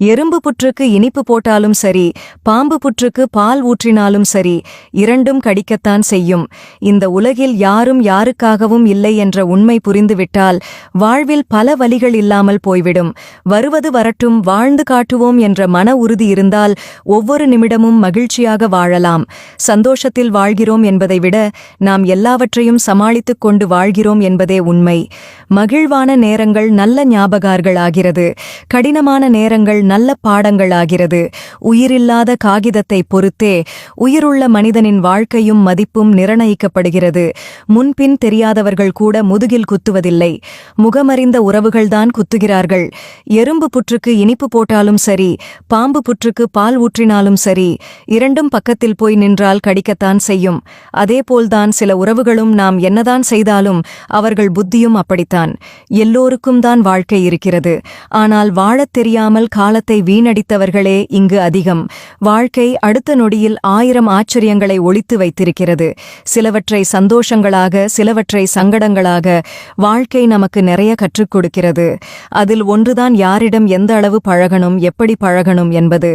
எறும்பு புற்றுக்கு இனிப்பு போட்டாலும் சரி பாம்பு புற்றுக்கு பால் ஊற்றினாலும் சரி இரண்டும் கடிக்கத்தான் செய்யும். இந்த உலகில் யாரும் யாருக்காகவும் இல்லை என்ற உண்மை புரிந்துவிட்டால் வாழ்வில் பல வலிகள் இல்லாமல் போய்விடும். வருவது வரட்டும் வாழ்ந்து காட்டுவோம் என்ற மன உறுதி இருந்தால் ஒவ்வொரு நிமிடமும் மகிழ்ச்சியாக வாழலாம். சந்தோஷத்தில் வாழ்கிறோம் என்பதை விட நாம் எல்லாவற்றையும் சமாளித்துக் கொண்டு வாழ்கிறோம் என்பதே உண்மை. மகிழ்வான நேரங்கள் நல்ல ஞாபகார்கள் ஆகிறது கடினமான நேரங்கள் நல்ல பாடங்கள் ஆகிறது உயிரில்லாத காகிதத்தை பொறுத்தே உயிருள்ள மனிதனின் வாழ்க்கையும் மதிப்பும் நிர்ணயிக்கப்படுகிறது. முன்பின் தெரியாதவர்கள் கூட முதுகில் குத்துவதில்லை. முகமறிந்த உறவுகள்தான் குத்துகிறார்கள். எறும்பு புற்றுக்கு இனிப்பு போட்டாலும் சரி பாம்பு புற்றுக்கு பால் ஊற்றினாலும் சரி இரண்டும் பக்கத்தில் போய் நின்றால் கடிக்கத்தான் செய்யும். அதேபோல்தான் சில உறவுகளும் நாம் என்னதான் செய்தாலும் அவர்கள் புத்தியும் அப்படித்தான். எல்லோருக்கும் தான் வாழ்க்கை இருக்கிறது. ஆனால் வாழத் தெரியாமல் கால காலத்தை வீணடித்தவர்களே இங்கு அதிகம். வாழ்க்கை அடுத்த நொடியில் ஆயிரம் ஆச்சரியங்களை ஒழித்து வைத்திருக்கிறது. சிலவற்றை சந்தோஷங்களாக சிலவற்றை சங்கடங்களாக வாழ்க்கை நமக்கு நிறைய கற்றுக் கொடுக்கிறது. அதில் ஒன்றுதான் யாரிடம் எந்த அளவு பழகணும் எப்படி பழகணும் என்பது.